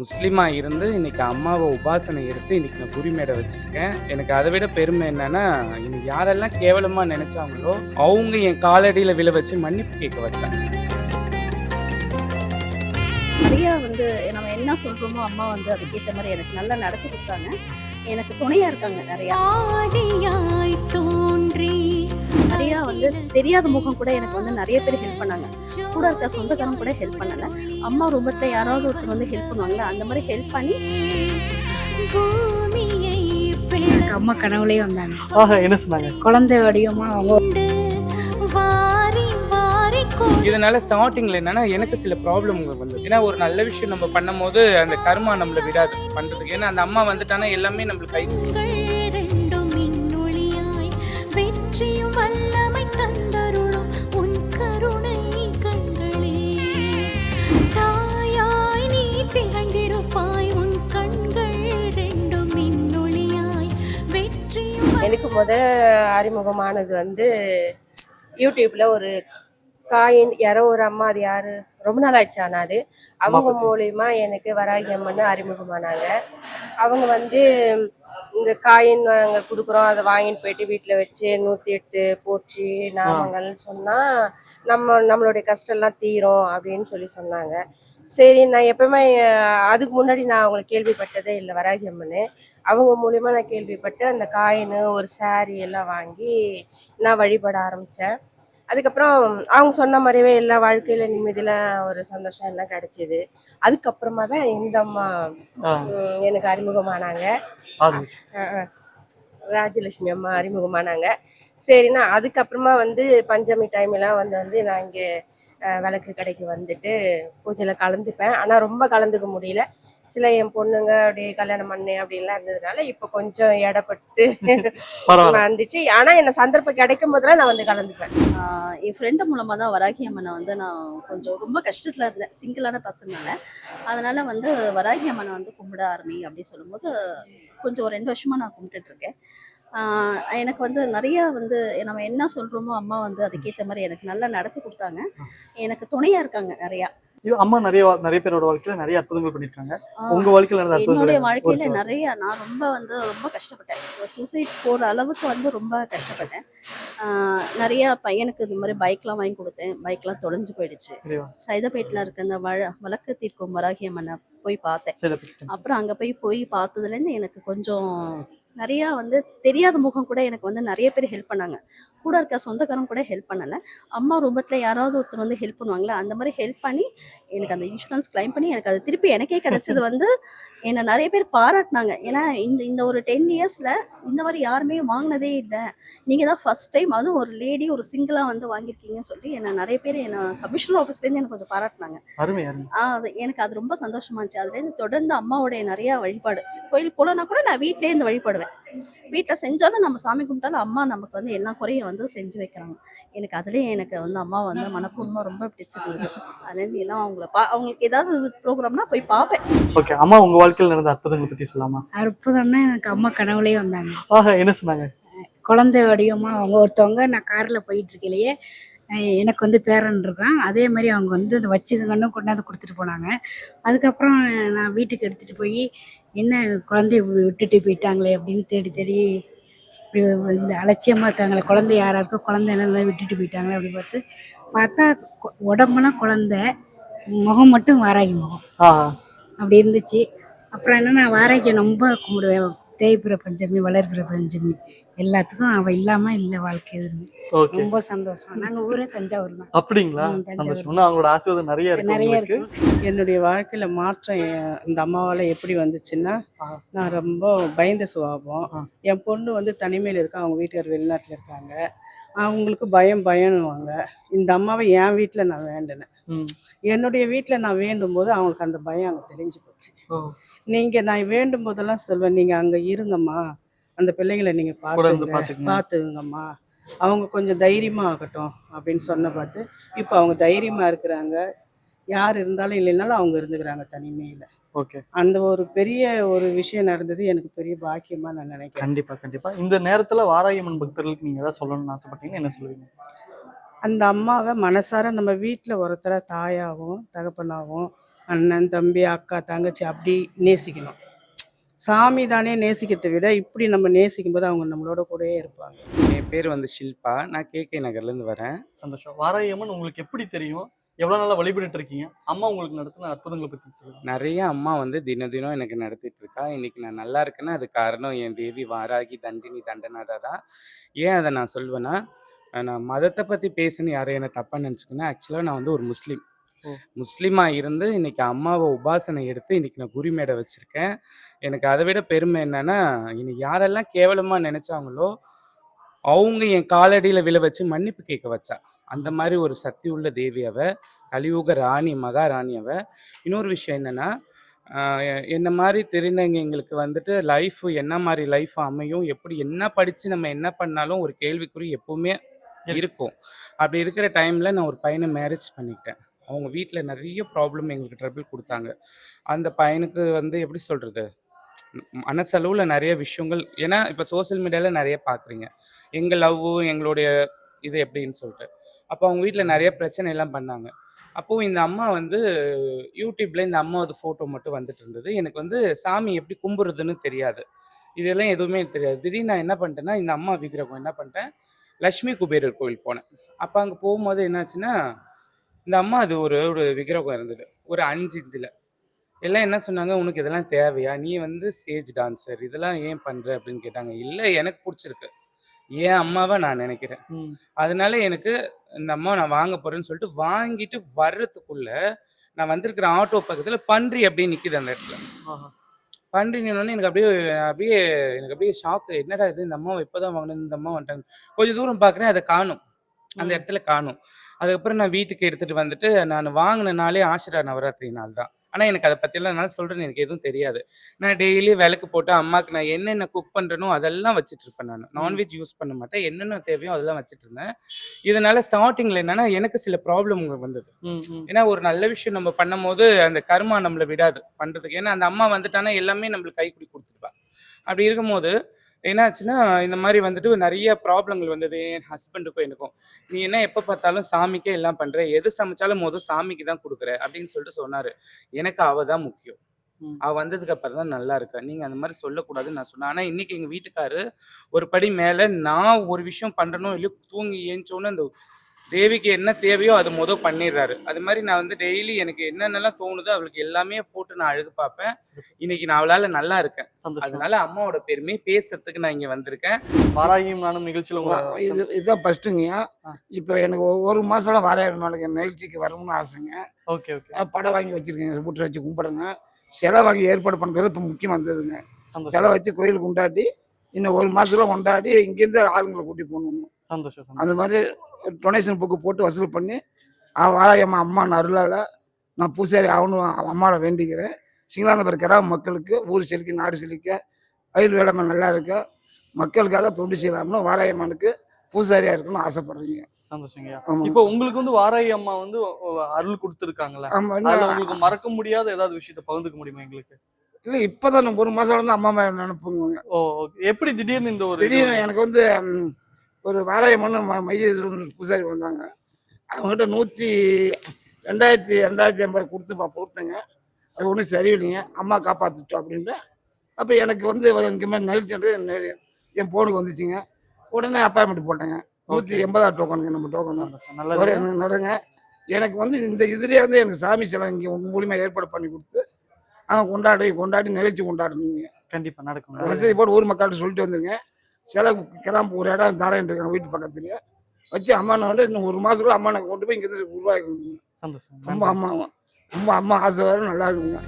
முஸ்லீமா இருந்து இன்னைக்கு அம்மாவை உபாசனை எடுத்து இன்னைக்கு நான் குறிமேடை வச்சிருக்கேன். எனக்கு அதை விட பெருமை என்னன்னா இன்னைக்கு யாரெல்லாம் கேவலமா நினைச்சாங்களோ அவங்க என் காலடியில விழ வச்சு மன்னிப்பு கேட்க வச்சாங்க. நிறையா வந்து நம்ம என்ன சொல்கிறோமோ அம்மா வந்து அதுக்கேற்ற மாதிரி எனக்கு நல்லா நடத்தி கொடுத்தாங்க. எனக்கு துணையாக இருக்காங்க நிறையா. தோன்றி நிறையா வந்து தெரியாத முகம் கூட எனக்கு வந்து நிறைய பேர் ஹெல்ப் பண்ணாங்க. கூட இருக்க சொந்தக்காரங்க கூட ஹெல்ப் பண்ணலை. அம்மா ரூபத்தில் யாராவது ஒருத்தர் வந்து ஹெல்ப் பண்ணுவாங்களா? அந்த மாதிரி ஹெல்ப் பண்ணி எனக்கு அம்மா கனவுலயே வந்தாங்க. ஆஹா என்ன சொன்னாங்க? குழந்தை வடிவமா அவங்க இதனால ஸ்டார்டிங்ல என்னன்னா எனக்கு சில ப்ராப்ளம் வந்து ஏன்னா ஒரு நல்ல விஷயம் நம்ம பண்ணும்போது அந்த கர்மா நம்மளை விடாது பண்றதுக்கு. ஏன்னா அந்த அம்மா வந்துட்டானா எல்லாமே நம்மளுக்கு கை வெற்றியும் வல்லமை தந்தருளும் உன் கருணை கண்களே. தாயாய் நீ திகழ்ந்திருப்பாய் உன் கண்கள் ரெண்டும் மின்னொளியாய் வெற்றியும் எனக்கு முத அறிமுகமானது வந்து யூடியூப்ல ஒரு காயின் யாரோ ஒரு அம்மா அது யாரு? ரொம்ப நாள் ஆச்சு ஆனா அது. அவங்க மூலியமா எனக்கு வராகி அம்மன் அறிமுகமானாங்க. அவங்க வந்து இந்த காயின் நாங்கள் கொடுக்குறோம் அதை வாங்கிட்டு போயிட்டு வீட்டில் வச்சு நூற்றி எட்டு போற்றி நாமங்கள் சொன்னால் நம்ம நம்மளுடைய கஷ்டம்லாம் தீரும் அப்படின்னு சொல்லி சொன்னாங்க. சரி நான் எப்பவுமே அதுக்கு முன்னாடி நான் அவங்களை கேள்விப்பட்டதே இல்லை வராகி அம்மன். அவங்க மூலியமா நான் கேள்விப்பட்டு அந்த காயின் ஒரு saree எல்லாம் வாங்கி நான் வழிபட ஆரம்பித்தேன் அதுக்கப்புறம் அவங்க சொன்ன மாதிரியே எல்லா வாழ்க்கையில நிம்மதியில ஒரு சந்தோஷம் எல்லாம் கிடைச்சிது. அதுக்கப்புறமா தான் இந்த அம்மா எனக்கு அறிமுகமானாங்க. ராஜலட்சுமி அம்மா அறிமுகமானாங்க. சரிண்ணா அதுக்கப்புறமா வந்து பஞ்சமி டைம் எல்லாம் வந்து வந்து நான் இங்கே விளக்கு கடைக்கு வந்துட்டு பூஜையில் கலந்துப்பேன். ஆனால் ரொம்ப கலந்துக்க முடியல. சில என் பொண்ணுங்க அப்படியே கல்யாணம் பண்ணு அப்படின்லாம் இருந்ததுனால இப்போ கொஞ்சம் இடப்பட்டு வந்துச்சு. ஆனால் என்ன சந்தர்ப்பம் கிடைக்கும் போதெல்லாம் நான் வந்து கலந்துப்பேன். என் ஃப்ரெண்டு மூலமாக தான் வராகி அம்மனை வந்து நான் கொஞ்சம் ரொம்ப கஷ்டத்தில் இருந்தேன். சிங்கிளான பசங்கனால. அதனால வந்து வராகி அம்மனை வந்து கும்பிட ஆரம்பி அப்படின்னு சொல்லும்போது கொஞ்சம் ஒரு ரெண்டு வருஷமா நான் ஆஹ் எனக்கு வந்து நிறைய வந்து நம்ம என்ன சொல்றோமோ அம்மா வந்து அதுக்கேற்ற மாதிரி எனக்கு நல்லா நடத்தி கொடுத்தாங்க. எனக்கு துணையா இருக்காங்க நிறையா. அம்மா நிறைய நிறைய பேரோட வாழ்க்கையில நிறைய அற்புதங்கள் பண்ணிருக்காங்க. உங்க வாழ்க்கையில நடந்த அற்புதங்கள் வாழ்க்கையில நிறைய நான் ரொம்ப வந்து ரொம்ப கஷ்டப்பட்டேன். சூசைட் போற அளவுக்கு வந்து ரொம்ப கஷ்டப்பட்டேன். நிறைய பையனுக்கு இந்த மாதிரி பைக்லாம் வாங்கி கொடுத்தேன். பைக்லாம் தொலைஞ்சு போயிடுச்சு. சைதாப்பேட்டில் இருக்க அந்த வழ வழக்கு தீர்க்கும் வராகி அம்மனை போய் பார்த்தேன். அப்புறம் அங்கே போய் போய் பார்த்ததுலேருந்து எனக்கு கொஞ்சம் நிறையா வந்து தெரியாத முகம் கூட எனக்கு வந்து நிறைய பேர் ஹெல்ப் பண்ணாங்க. கூட இருக்க சொந்தக்காரங்க கூட ஹெல்ப் பண்ணலை. அம்மா ரூபத்தில் யாராவது ஒருத்தர் வந்து ஹெல்ப் பண்ணுவாங்களே? அந்த மாதிரி ஹெல்ப் பண்ணி எனக்கு அந்த இன்சூரன்ஸ் கிளைம் பண்ணி எனக்கு அது திருப்பி எனக்கே கிடைச்சது வந்து என்னை நிறைய பேர் பாராட்டினாங்க. ஏன்னா இந்த இந்த ஒரு டென் இயர்ஸில் இந்த மாதிரி யாருமே வாங்கினதே இல்லை. நீங்கள் தான் ஃபர்ஸ்ட் டைம் அதுவும் ஒரு லேடி ஒரு சிங்கிளாக வந்து வாங்கியிருக்கீங்கன்னு சொல்லி என்னை நிறைய பேர் என்னை கமிஷனர் ஆஃபீஸ்லேருந்து எனக்கு கொஞ்சம் பாராட்டினாங்க. அது எனக்கு அது ரொம்ப சந்தோஷமா இருந்துச்சு. அதுலேருந்து தொடர்ந்து அம்மாவுடைய நிறைய வழிபாடு. கோயில் போலனா கூட நான் வீட்டிலே இருந்து வழிபடுவேன். வீட்டில் செஞ்சாலும் நம்ம சாமி கும்பிட்டாலும் அம்மா நமக்கு வந்து எல்லா குறையும் வந்து செஞ்சு வைக்கிறாங்க. எனக்கு அதுலேயே எனக்கு வந்து அம்மா வந்து மனப்பூர்வமாக ரொம்ப பிடிச்சிருந்தது. அதுலேருந்து எல்லாம் அவங்கள பா அவங்களுக்கு ஏதாவது ப்ரோக்ராம்னா போய் பார்ப்பேன் ஓகே அம்மா உங்க வாழ்க்கையில நடந்த அற்புதங்கள் பத்தி சொல்லலாமா? அற்புதம்னா எனக்கு அம்மா கனவுலயே வந்தாங்க. ஆஹா என்ன சொன்னாங்க? குழந்தை வடிவமா அவங்க ஒருத்தவங்க நான் கார்ல போயிட்டு இருக்கையிலேயே எனக்கு வந்து பேரன் இருக்கான் அதே மாதிரி அவங்க வந்து அதை வச்சுக்கங்கன்னு கொண்டாந்து கொடுத்துட்டு போனாங்க. அதுக்கப்புறம் நான் வீட்டுக்கு எடுத்துட்டு போய் என்ன குழந்தைய விட்டுட்டு போயிட்டாங்களே அப்படின்னு தேடி தேடி இப்படி இந்த அலட்சியமா இருக்காங்களே குழந்தை யாரா இருக்கோ குழந்தை எல்லாம் விட்டுட்டு போயிட்டாங்களே அப்படி பார்த்து பார்த்தா உடம்பெல்லாம் குழந்தை முகம் மட்டும் வாராகி முகம். அப்படி இருந்துச்சு. அப்புறம் என்ன நான் வாராக்கி ரொம்ப கும்பிடுவேன். தேய்பிற பஞ்சமி வளர்பிற பஞ்சமி எல்லாத்துக்கும் அவ இல்லாம இல்ல வாழ்க்கை எதுவுமே. ரொம்ப சந்தோஷம். நாங்க ஊரே தஞ்சாவூர் தான். அப்படிங்களா. சந்தோஷம். அவங்களோட ஆசீர்வாதம் நிறைய இருக்கு நிறைய இருக்கும் என்னுடைய வாழ்க்கையில மாற்றம் இந்த அம்மாவால எப்படி வந்துச்சுன்னா. நான் ரொம்ப பயந்த சுபாவம். என் பொண்ணு வந்து தனிமையில் இருக்கா அவங்க வீட்டுக்கார் வெளிநாட்டில் இருக்காங்க. அவங்களுக்கு பயம் பயம்னுவாங்க. இந்த அம்மாவை என் வீட்டில் நான் வேண்டினேன். என்னுடைய வீட்டில் நான் வேண்டும் போது அவங்களுக்கு அந்த பயம் அங்கே தெரிஞ்சு போச்சு. நீங்கள் நான் வேண்டும் போதெல்லாம் சொல்வேன் நீங்கள் அங்கே இருங்கம்மா. அந்த பிள்ளைங்களை நீங்கள் பாத்துக்கங்க பார்த்துங்கம்மா அவங்க கொஞ்சம் தைரியமா ஆகட்டும் அப்படின்னு சொன்ன பார்த்து இப்போ அவங்க தைரியமா இருக்கிறாங்க. யார் இருந்தாலும் இல்லைனாலும் அவங்க இருந்துக்கிறாங்க தனிமையில். ஓகே. அந்த ஒரு பெரிய ஒரு விஷயம் நடந்தது எனக்கு பெரிய பாக்கியமா நான் நினைக்கிறேன். கண்டிப்பா கண்டிப்பா. இந்த நேரத்துல வாராயம்மன் பக்தர்களுக்கு நீங்க ஏதாவது சொல்லணும்னு ஆசைப்பட்டீங்கன்னா என்ன சொல்லுவீங்க? அந்த அம்மாவை மனசார நம்ம வீட்டில் ஒருத்தர தாயாகவும் தகப்பனாகவும் அண்ணன் தம்பி அக்கா தங்கச்சி அப்படி நேசிக்கணும். சாமி தானே நேசிக்கிறதை விட இப்படி நம்ம நேசிக்கும் போது அவங்க நம்மளோட கூடயே இருப்பாங்க. என் பேர் வந்து ஷில்பா. நான் கேகே நகர்லேருந்து வரேன். சந்தோஷம். வாராகி அம்மன் உங்களுக்கு எப்படி தெரியும்? எவ்வளவு நாளா வழிபட்டு இருக்கீங்க அம்மா உங்களுக்கு நடத்தின அற்புதங்களை பத்தி சொல்லுங்க. நிறைய அம்மா வந்து தினம் தினம் எனக்கு நடத்திட்டு இருக்கா. இன்னைக்கு நான் நல்லா இருக்கேன்னா அது காரணம் என் தேவி வாராகி தண்டினி தண்டனாதா தான். ஏன் அதை நான் சொல்வேன்னா நான் மதத்தை பற்றி பேசுன்னு யாரும் என்ன தப்பாக நினச்சிக்கணும் ஆக்சுவலாக நான் வந்து ஒரு முஸ்லீம். முஸ்லீமாக இருந்து இன்னைக்கு அம்மாவை உபாசனை எடுத்து இன்னைக்கு நான் குருமேடை வச்சுருக்கேன். எனக்கு அதை விட பெருமை என்னன்னா இன்னைக்கு யாரெல்லாம் கேவலமாக நினச்சாங்களோ அவங்க என் காலடியில் விழ வச்சு மன்னிப்பு கேட்க வச்சா. அந்த மாதிரி ஒரு சக்தி உள்ள தேவி அவ கலியுக ராணி மகாராணி அவ. இன்னொரு விஷயம் என்னன்னா என்ன மாதிரி திருநங்கைங்களுக்கு வந்துட்டு லைஃப் என்ன மாதிரி லைஃப் அமையும் எப்படி என்ன படித்து நம்ம என்ன பண்ணாலும் ஒரு கேள்விக்குறி எப்பவுமே இருக்கும். அப்படி இருக்கிற டைமில் நான் ஒரு பையனை மேரேஜ் பண்ணிக்கிட்டேன். அவங்க வீட்டில் நிறைய ப்ராப்ளம் எங்களுக்கு ட்ரபிள் கொடுத்தாங்க. அந்த பையனுக்கு வந்து எப்படி சொல்கிறது மனசளவில் நிறைய விஷயங்கள் ஏன்னா இப்போ சோஷியல் மீடியாவில் நிறைய பார்க்குறீங்க. எங்கள் லவ் எங்களுடைய இது எப்படின்னு சொல்லிட்டு. அப்போ அவங்க வீட்டில் நிறைய பிரச்சனை எல்லாம் பண்ணாங்க. அப்போது இந்த அம்மா வந்து யூடியூப்பில் இந்த அம்மாவது ஃபோட்டோ மட்டும் வந்துட்டு இருந்தது. எனக்கு வந்து சாமி எப்படி கும்பிட்றதுன்னு தெரியாது. இதெல்லாம் எதுவுமே தெரியாது. திடீர்னு நான் என்ன பண்ணிட்டேன்னா இந்த அம்மா விக்கிரகம் என்ன பண்ணிட்டேன்? லக்ஷ்மி குபேரர் கோவில் போனேன். அப்போ அங்கே போகும்போது என்னாச்சுன்னா இந்த அம்மா அது ஒரு ஒரு விக்கிரகம் இருந்தது. ஒரு அஞ்சு இன்ச்சில் எல்லாம் என்ன சொன்னாங்க? உனக்கு இதெல்லாம் தேவையா? நீ வந்து ஸ்டேஜ் டான்சர் இதெல்லாம் ஏன் பண்ணுற அப்படின்னு கேட்டாங்க. இல்லை எனக்கு பிடிச்சிருக்கு. என் அம்மாவை நான் நினைக்கிறேன். அதனால எனக்கு இந்த அம்மா நான் வாங்க போறேன்னு சொல்லிட்டு வாங்கிட்டு வர்றதுக்குள்ள நான் வந்திருக்கிற ஆட்டோ பக்கத்துல பன்றி அப்படியே நிக்குது அந்த இடத்துல. பன்றி நின்னோடனே எனக்கு அப்படியே அப்படியே எனக்கு அப்படியே ஷாக்கு என்னடா இது? இந்த அம்மாவை இப்பதான் வாங்கினது? இந்த அம்மா வந்துட்டாங்க. கொஞ்சம் தூரம் பார்க்குறேன் அதை காணும். அந்த. இடத்துல காணும். அதுக்கப்புறம் நான் வீட்டுக்கு எடுத்துட்டு வந்துட்டு நான் வாங்கின நாளே ஆசிரா நவராத்திரி நாள் தான் ஆனா எனக்கு அதை பத்தியெல்லாம் நான் சொல்றேன் எனக்கு எதுவும் தெரியாது. நான் டெய்லி விளக்கு போட்டு அம்மாக்கு நான் என்னென்ன குக் பண்றேனோ அதெல்லாம் வச்சுட்டு இருப்பேன் நான். நான்வெஜ் யூஸ் பண்ண மாட்டேன். என்னென்ன தேவையோ அதெல்லாம் வச்சுட்டு இருந்தேன். இதனால ஸ்டார்டிங்ல என்னன்னா எனக்கு சில ப்ராப்ளம் வந்தது. ஏன்னா ஒரு நல்ல விஷயம் நம்ம பண்ணும்போது அந்த கர்மா நம்மளை விடாது பண்றதுக்கு. ஏன்னா அந்த அம்மா வந்துட்டானா எல்லாமே நம்மளுக்கு கைக்குடி கொடுத்துருப்பா அப்படி இருக்கும்போது என்னாச்சுன்னா இந்த மாதிரி வந்துட்டு நிறைய ப்ராப்ளங்கள் வந்தது. என் ஹஸ்பண்டுக்கும் எனக்கும். நீ என்ன எப்போ பார்த்தாலும் சாமிக்கே எல்லாம் பண்ற? எது சமைச்சாலும் மொதல் சாமிக்கு தான் கொடுக்குற? அப்படின்னு சொல்லிட்டு சொன்னாரு. எனக்கு அவ தான் முக்கியம். அவ வந்ததுக்கு அப்புறம் தான் நல்லா இருக்கா? நீங்க அந்த மாதிரி சொல்லக்கூடாதுன்னு நான் சொன்னேன். ஆனா இன்னைக்கு எங்க வீட்டுக்காரு ஒரு படி மேல நான் ஒரு விஷயம் பண்றனோ இல்லையோ தூங்கி ஏஞ்சோன்னு அந்த தேவிக்கு என்ன தேவையோ அது முத பண்ணிடுறாரு. அது மாதிரி நான் வந்து டெய்லி எனக்கு என்னென்னலாம் தோணுதோ அவளுக்கு எல்லாமே போட்டு நான் அழுகு பார்ப்பேன். இன்னைக்கு நான் அவளால நல்லா இருக்கேன். அதனால அம்மாவோட பெருமையை பேசுறதுக்கு நான் இங்க வந்திருக்கேன். வாராகியும் நானும் நிகழ்ச்சியில இது இதுதான் ஃபர்ஸ்ட்டுங்கய்யா. இப்போ எனக்கு ஒ- ஒரு மாசம்லாம் வர நாளைக்கு நிகழ்ச்சிக்கு வரணும்னு ஆசைங்க. Okay okay. படம் வாங்கி வச்சிருக்கேங்க புட்டு வச்சு கும்பிடுங்க சிலை வாங்கி ஏற்பாடு பண்ணுறது இப்போ முக்கியம் வந்ததுங்க. சிலை வச்சு கோயிலுக்கு கொண்டாடி இன்னும் ஒரு மாசத்துல கொண்டாடி இங்கேருந்து ஆளுங்களை கூட்டி போகணும். சந்தோஷம் சந்தோஷம். அந்த மாதிரி டொனேஷன் புக்கு போட்டு வசூல் பண்ணி வாராயம்மா அம்மா அருளால் நான் பூசாரி ஆகணும் அம்மாவை வேண்டிக்கிறேன். சிங்களாந்தபுரம் கிராம மக்களுக்கு ஊர் செழிக்க நாடு செழிக்க வயல் வேளாண்மை நல்லா இருக்க மக்களுக்காக தொண்டு செய்யலாம்னு வாராயம்மனுக்கு பூசாரியா இருக்கணும்னு ஆசைப்படுறீங்க. சந்தோஷங்கய்யா இப்போ உங்களுக்கு வந்து வாராகி அம்மா வந்து அருள் இன்னும் உங்களுக்கு மறக்க முடியாத ஏதாவது விஷயத்த பகிர்ந்துக்க முடியுமா எங்களுக்கு? இல்ல இப்பதான் ஒரு மாசம் வந்து அம்மா நினைப்புங்க ஓ எப்படி திடீர்னு இந்த ஒரு திடீர்னு எனக்கு வந்து ஒரு வாராயம்மன் மையத்தில் பூசாரி வந்தாங்க. அவங்ககிட்ட நூற்றி ரெண்டாயிரத்தி ரெண்டாயிரத்தி ஐம்பது கொடுத்து பா- கொடுத்தேங்க அது ஒன்றும் சரியில்லைங்க. அம்மா காப்பாற்றிட்டோம் அப்படின்ட்டு. அப்போ எனக்கு வந்து எனக்கு மேலே நெகிழ்ச்சி என் ஃபோனுக்கு வந்துச்சுங்க. உடனே அப்பாயின்மெண்ட் போட்டேங்க. நூற்றி. எண்பதாயிரம் டோக்கனுங்க நம்ம டோக்கன் நல்லது நடங்க எனக்கு வந்து இந்த இதுலேயே வந்து எனக்கு சாமி சிலை இங்கே உங்கள் மூலியமாக ஏற்பாடு பண்ணி கொடுத்து அவங்க கொண்டாடி கொண்டாடி நிகழ்ச்சி கொண்டாடணுங்க கண்டிப்பா நடக்கும். வசதி போட்டு ஊர் மக்கள்கிட்ட சொல்லிட்டு வந்துருங்க. சில கிராம ஒரு இடம் தரேன் இருக்காங்க வீட்டு பக்கத்துலயே. வச்சு அம்மானை வந்து இன்னும் ஒரு மாசத்துக்குள்ள அம்மானை கொண்டு போய் இங்கே சந்தோஷம். ரொம்ப அம்மா ரொம்ப அம்மா ஆசை வரும் நல்லா இருக்குங்க.